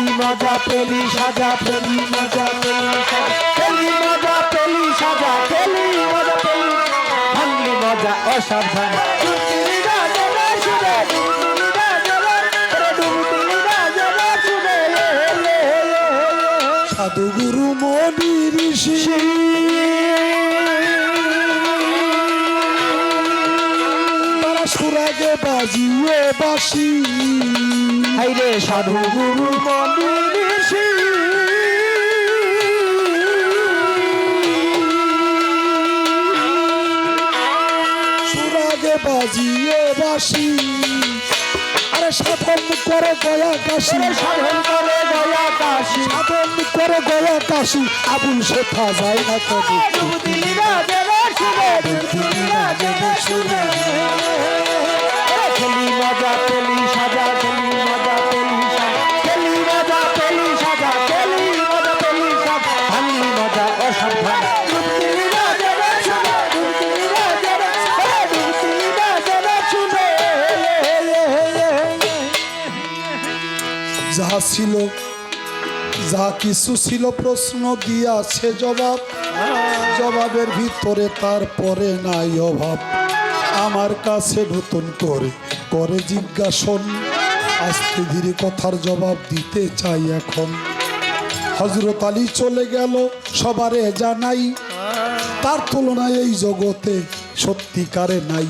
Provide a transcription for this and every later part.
পেলি মজা পেলি সাজা পেলি মজা পেলি মজা পেলি সাজা পেলি মজা পেলি ভাঙলি মজা, অসাবধান। ডুবতিলি না জলে সুরে ডুবতিলি না জলে ওরে ডুবতিলি না জলে সুরে, লে লে লে সাধু গুরু মনি ঋষি। তারা সুরাগে বাজিয়ে বাসি হাইরে সাধু গুরু ঋষি সুরাগে বাজিয়ে বাসি। আরে সাধন করে গয়া কাশি। সাধন করে গয়া কাশি। সাধন করে গয়া কাশি। আবুল শেখা যায় না কবি মজা সাজা পেলি যাহা ছিল, যা কিছু ছিল, প্রশ্ন দিয়াছে জবাব। জবাবের ভিতরে তারপরে নাই অভাব। আমার কাছে নতুন করে করে জিজ্ঞাসন। আস্তে ধীরে কথার জবাব দিতে চাই এখন। হজরত আলী চলে গেল, সবারে জানাই, তার তুলনায় এই জগতে সত্যিকারে নাই।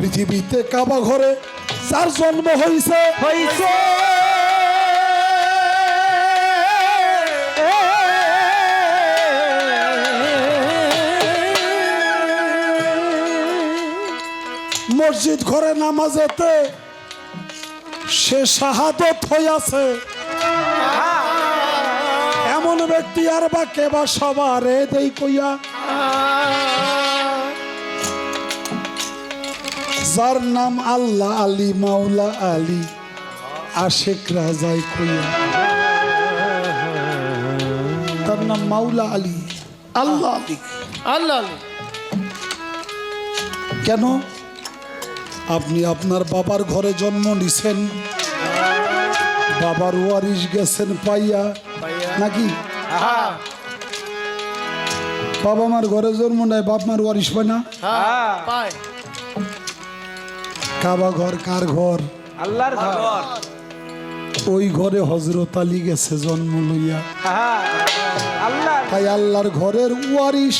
পৃথিবীতে কাবা ঘরে যার জন্ম হয়েছে হইছে। মসজিদ ঘরে নামাজেতে সে শাহাদত হইয়াছে। এমন ব্যক্তি আর বা কেবা সবারে দেই কইয়া। যার নাম আল্লাহ আলী মাওলা আলী। আশেক রাজাই কইয়া তার নাম মাওলা আলী। আল্লাহ আলী। আল্লাহ কেন? আপনি আপনার বাবার ঘরে জন্ম নিছেন। বাবার ওয়ারিশ গেছেন পাইয়া। নাকি? বাবা মার ঘরে জন্ম নেয় বাপ মার ওয়ারিশ পায় না? পায়। কাবা ঘর কার ঘর? আল্লাহর ঘর। ওই ঘরে হজরত আলী গেছে জন্ম লইয়া। আল্লাহ তাই আল্লাহর ঘরের ওয়ারিশ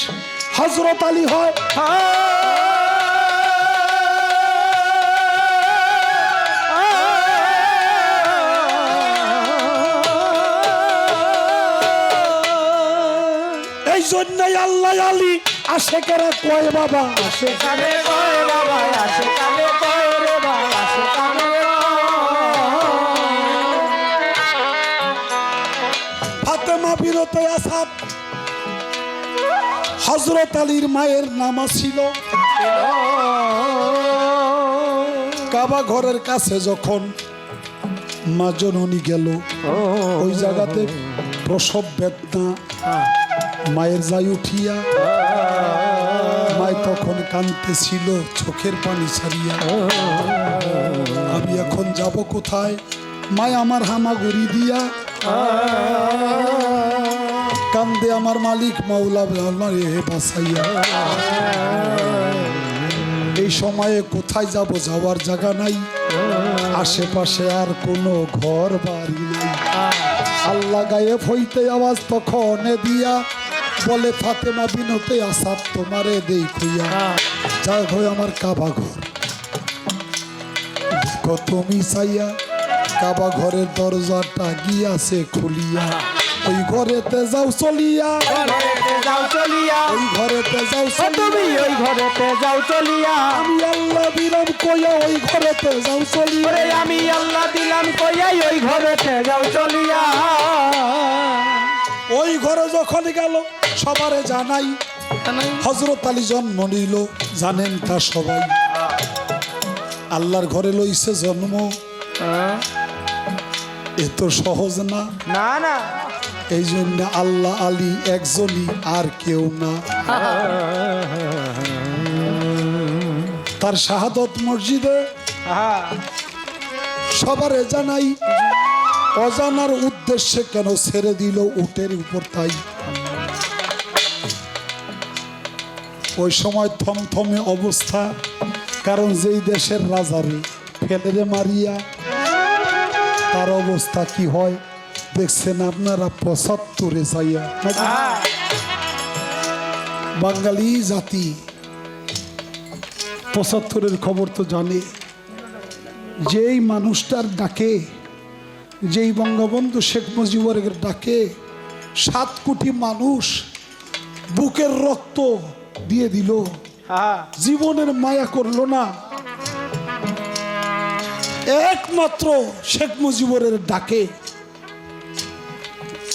হজরত আলী হয়। এই জন্যই আল্লাহ আলী আসে কেরা? কয় বাবা? আসে কানে কয় বাবা? আসে ফাতেমা বিরতে আসাদ। হজরত আলীর মায়ের নামা ছিল কাবা ঘরের কাছে যখন মা জননী গেল, ওই জায়গাতে প্রসব বেদনা, মায়ের যাই উঠিয়া মায় তখন কানতেছিল চোখের পানি ছাড়িয়া। আমি এখন যাব কোথায়? মায় আমার হামাগুড়ি দিয়া কান্দে আমার মালিক মাওলা বাসাইয়া। এই সময়ে কোথায় যাব যাওয়ার জায়গা নাই। আশেপাশে আর কোনো ঘর বাড়ি নাই। আল্লাহ গায়ে হইতে আওয়াজ তখন দিয়া বলে, ফাতেমা বিনতে আসাদ তোমারে দেই যা হয় আমার কাবা ঘর। দেখো তুমি চাইয়া কাবা ঘরের দরজাটা গিয়াছে খুলিয়া। ওই ঘরেতে যাও চলিয়া। ঘরেতে যাও চলিয়া ওই ঘরেতে যাও তুমি ওই ঘরেতে যাও চলিয়া। আমি আল্লাহ দিলাম কইয়া ওই ঘরেতে যাও চলিয়া। আমি আল্লাহ দিলাম কইয়াই ওই ঘরেতে যাও চলিয়া। ওই ঘরে যখন গেল সবারে জানাই হজরত আলী জন্ম নিল জানেন তা সবাই। আল্লাহর ঘরে লইছে জন্ম। এ তো সহজ না। না না। এই জন্য আল্লাহ আলী একজনই আর কেউ না। তার শাহাদত মসজিদে সবারে জানাই অজানার উদ্দেশ্যে কেন ছেড়ে দিল উটের উপর তাই? ওই সময় থমথমে অবস্থা কারণ যেই দেশের রাজারে ফেলে মারিয়া তার অবস্থা কি হয়? দেখছেন আপনারা পঁচাত্তরে যাইয়া বাঙালি জাতি। পঁচাত্তরের খবর তো জানে। যেই মানুষটার ডাকে যেই বঙ্গবন্ধু শেখ মুজিবুরের ডাকে সাত কোটি মানুষ বুকের রক্ত দিয়ে দিল। জীবনের মায়া করল না। একমাত্র শেখ মুজিবুরের ডাকে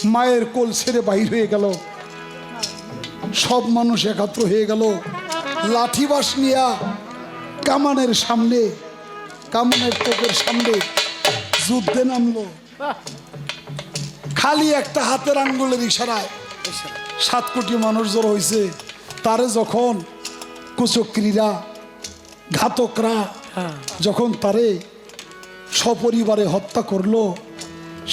মায়ের কোল ছেড়ে বাইর হয়ে গেল। সব মানুষ একাত্র হয়ে গেল। লাঠিবাস নিয়া কামানের সামনে, কামানের তোপের সামনে যুদ্ধে নামলো। খালি একটা হাতের আঙ্গুলের ইশারায় সাত কোটি মানুষ জড়ো হয়েছে তারে যখন কুচক্রীরা, ঘাতকরা, যখন তারে সপরিবারে হত্যা করল।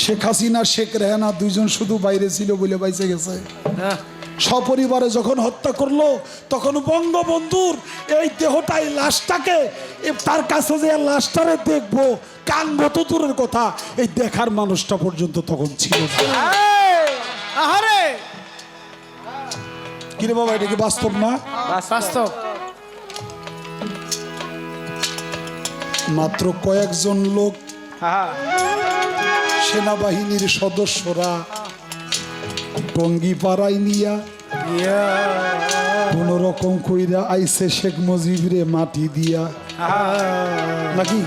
শেখ হাসিনা শেখ রেহানা দুইজন শুধু বাইরে ছিল বলে বাইসে গেছে। সপরিবারে যখন হত্যা করল তখন বঙ্গবন্ধুর এই দেহটাই লাশটাকে তার কাছে যে লাশটারে দেখব কান তো দূরের কথা এই দেখার মানুষটা পর্যন্ত তখন ছিল কিরে বাবা এটা কি বাস্তব না? বাস্তব। মাত্র কয়েকজন লোক সেনাবাহিনীর সদস্যরা টঙ্গি পাড়ায় নিয়া। কোন রকম কইরা আইসে শেখ মুজিবরে মাটি দিয়া। নাকি?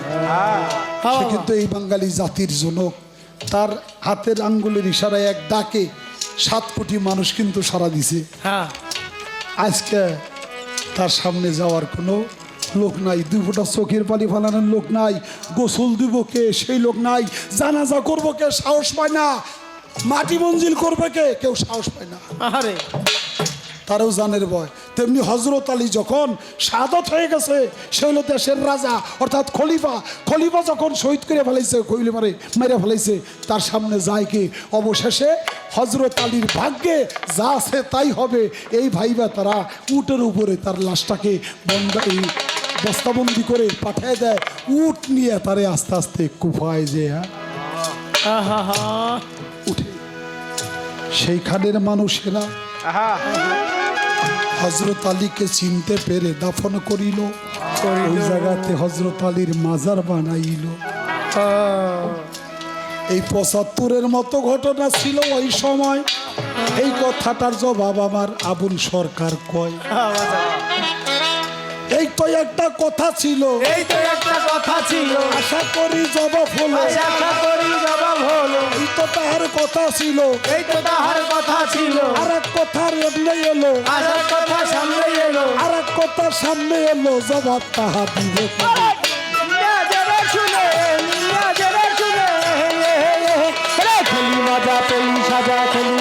সে কিন্তু এই বাঙালি জাতির জনক। তার হাতের আঙ্গুলের ইশারায় এক ডাকে সাত কোটি মানুষ কিন্তু সারা দিছে। হ্যাঁ। আজকে তার সামনে যাওয়ার কোনো লোক নাই দুই ফোঁটা চোখের পানি ফালানোর লোক নাই গোসল দিব কে সেই লোক নাই। জানাজা করব কে সাহস পায় না। মাটি মঞ্জিল করবে কে কেউ সাহস পায় না। তারও জানের ভয়। তেমনি হজরত আলী যখন সাদত হয়ে গেছে সে হলো দেশের রাজা অর্থাৎ খলিফা। খলিফা যখন শহীদ করে ফেলাইছে কইলে মারে মেরে ফেলাইছে তার সামনে যায় কি? অবশেষে হজরত আলীর ভাগ্যে যা আছে তাই হবে। এই ভাইবা তারা উটের উপরে তার লাশটাকে বন্ধ বস্তাবন্দি করে পাঠিয়ে দেয় উট নিয়ে তারে আস্তে আস্তে কুফায় যে হ্যাঁ উঠে। সেইখানের মানুষেরা হজরত আলীকে চিনতে পেরে দাফন করিল ওই জায়গাতে হজরত আলীর মাজার বানাইল। এই পঁচাত্তরের মতো ঘটনা ছিল ওই সময়। এই কথাটার জবাব আমার আবুল সরকার কয়। তো একটা কথা ছিল। এই তো একটা কথা ছিল। আশা করি জব হলো। আশা করি জব হলো। এই তো তাহার কথা ছিল। এই তো তাহার কথা ছিল। আর এক কথা এমনি এলো। আর এক কথা সামনে এলো। আর এক কথা সামনে এলো। জবাব তাহা দিবে। সাজা খেলি